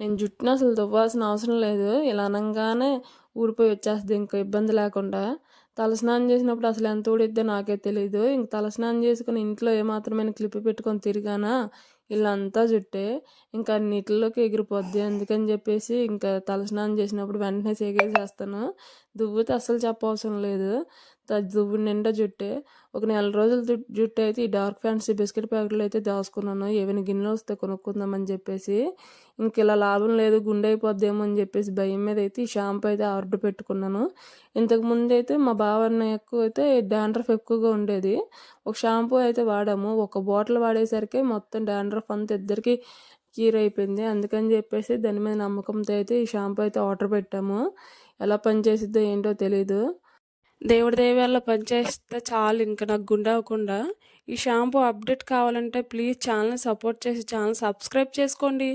నేను జుట్టును అసలు దువ్వాల్సిన అవసరం లేదు. ఇలా అనగానే ఊరిపోయి వచ్చేస్తుంది. ఇంకా ఇబ్బంది లేకుండా తలస్నానం చేసినప్పుడు అసలు ఎంత ఊడిద్దో నాకే తెలియదు ఇంక తలస్నానం చేసుకుని ఇంట్లో ఏమాత్రమైన క్లిప్ పెట్టుకొని తిరిగానా? ఇల్లంతా జుట్టే. ఇంకా నీటిలోకి ఎగిరిపోద్ది. అందుకని చెప్పేసి ఇంకా తలస్నానం చేసినప్పుడు వెంటనే సేగేసేస్తాను దువ్వుతే అస్సలు చెప్పవసరం లేదు. త- దువ్వు నిండా జుట్టే. ఒక నెల రోజుల జుట్టు అయితే ఈ డార్క్ ఫ్యాన్సీ బిస్కెట్ ప్యాకెట్లు అయితే దాచుకున్నాను. ఏమైనా గిన్నెలు వస్తే కొనుక్కుందామని చెప్పేసి. ఇంక ఇలా లాభం లేదు గుండె అయిపోద్దేమో అని చెప్పేసి భయం మీద అయితే ఈ షాంపూ అయితే ఆర్డర్ పెట్టుకున్నాను. ఇంతకు ముందు అయితే మా బావ ఎక్కువ అయితే డాండ్రఫ్ ఎక్కువగా ఉండేది. ఒక షాంపూ అయితే వాడాము. ఒక బాటిల్ వాడేసరికి మొత్తం డాండ్రఫ్ అంతా ఇద్దరికి క్యూర్ అయిపోయింది. అందుకని చెప్పేసి దాని మీద నమ్మకంతో అయితే ఈ షాంపూ అయితే ఆర్డర్ పెట్టాము. ఎలా పనిచేసిద్దో ఏంటో తెలీదు. దేవుడి దేవాల పనిచేస్తే చాలు ఇంకా నాకు గుండె అవ్వకుండా. ఈ షాంపూ అప్డేట్ కావాలంటే ప్లీజ్ ఛానల్ సపోర్ట్ చేసి ఛానల్ సబ్స్క్రైబ్ చేసుకోండి.